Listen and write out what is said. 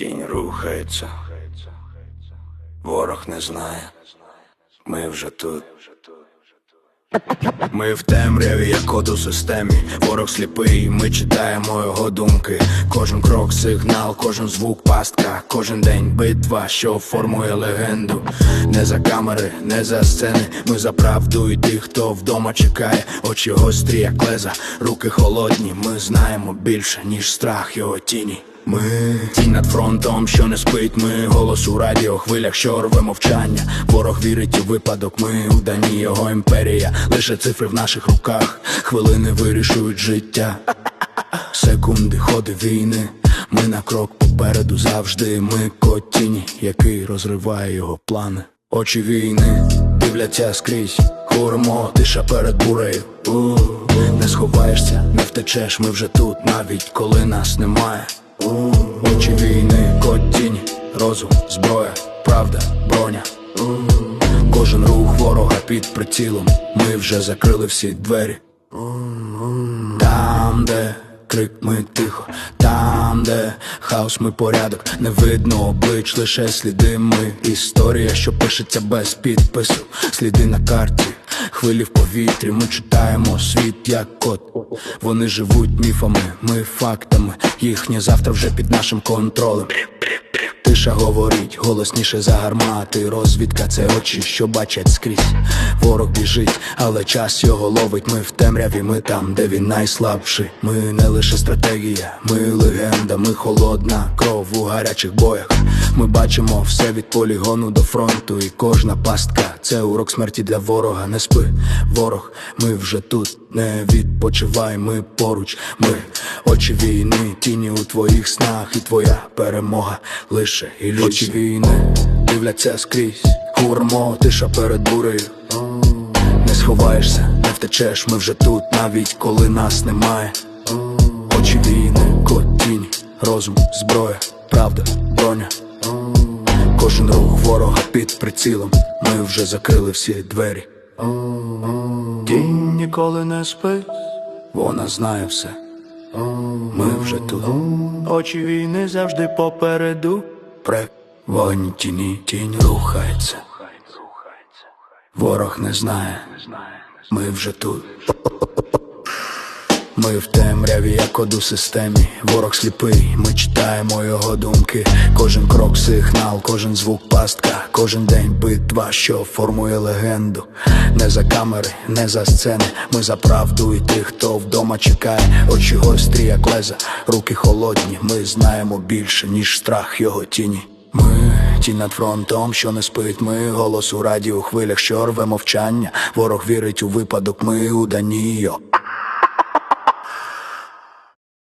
Тінь рухається, ворог не знає, ми вже тут. Ми в темряві, як код у системі. Ворог сліпий, ми читаємо його думки. Кожен крок сигнал, кожен звук пастка, кожен день битва, що формує легенду. Не за камери, не за сцени. Ми за правду і тих, хто вдома чекає. Очі гострі, як леза, руки холодні. Ми знаємо більше, ніж страх його тіні. Ми тінь над фронтом, що не спить. Ми голос у радіо, хвилях, що рве мовчання. Ворог вірить у випадок. Ми у дані його імперія. Лише цифри в наших руках. Хвилини вирішують життя. Секунди, ходи війни. Ми на крок попереду завжди. Ми кот тіні, який розриває його плани. Очі війни дивляться скрізь. Куримо, тиша перед бурею. Не сховаєшся, не втечеш. Ми вже тут, навіть коли нас немає. Очі війни, код тінь, розум, зброя, правда, броня. Кожен рух ворога під прицілом. Ми вже закрили всі двері. Там, де крик ми тихо, там, де хаос ми порядок, не видно облич, лише сліди ми. Історія, що пишеться без підпису, сліди на карті, хвилі в повітрі. Ми читаємо світ як код. Вони живуть міфами, ми фактами. Їхнє завтра вже під нашим контролем. Тиша говорить голосніше за гармати. Розвідка це очі, що бачать скрізь. Ворог біжить, але час його ловить. Ми в темряві, ми там, де він найслабший. Ми не лише стратегія, ми легенда, ми холодна кров у гарячих боях. Ми бачимо все від полігону до фронту, і кожна пастка це урок смерті для ворога. Не спи, ворог, ми вже тут. Не відпочивай, ми поруч, ми очі війни, тіні у твоїх снах, і твоя перемога лише ілюзія. Очі війни дивляться скрізь, гурмо, тиша перед бурею. Не сховаєшся, не втечеш, ми вже тут, навіть коли нас немає. Очі війни, кот тіні, розум, зброя, правда, броня. Кожен рух ворога під прицілом. Ми вже закрили всі двері. Ніколи не спить, вона знає все. Ми вже тут. Очі війни завжди попереду. Пре вогонь тіні, тінь рухається. Ворог не знає. Ми вже тут. Ми в темряві, як код у системі. Ворог сліпий, ми читаємо його думки. Кожен крок сигнал, кожен звук пастка, кожен день битва, що формує легенду. Не за камери, не за сцени. Ми за правду і тих, хто вдома чекає. Очі гострі, як леза, руки холодні. Ми знаємо більше, ніж страх його тіні. Ми тінь над фронтом, що не спить. Ми голос у радіо, хвилях, що рве мовчання. Ворог вірить у випадок, ми у дані його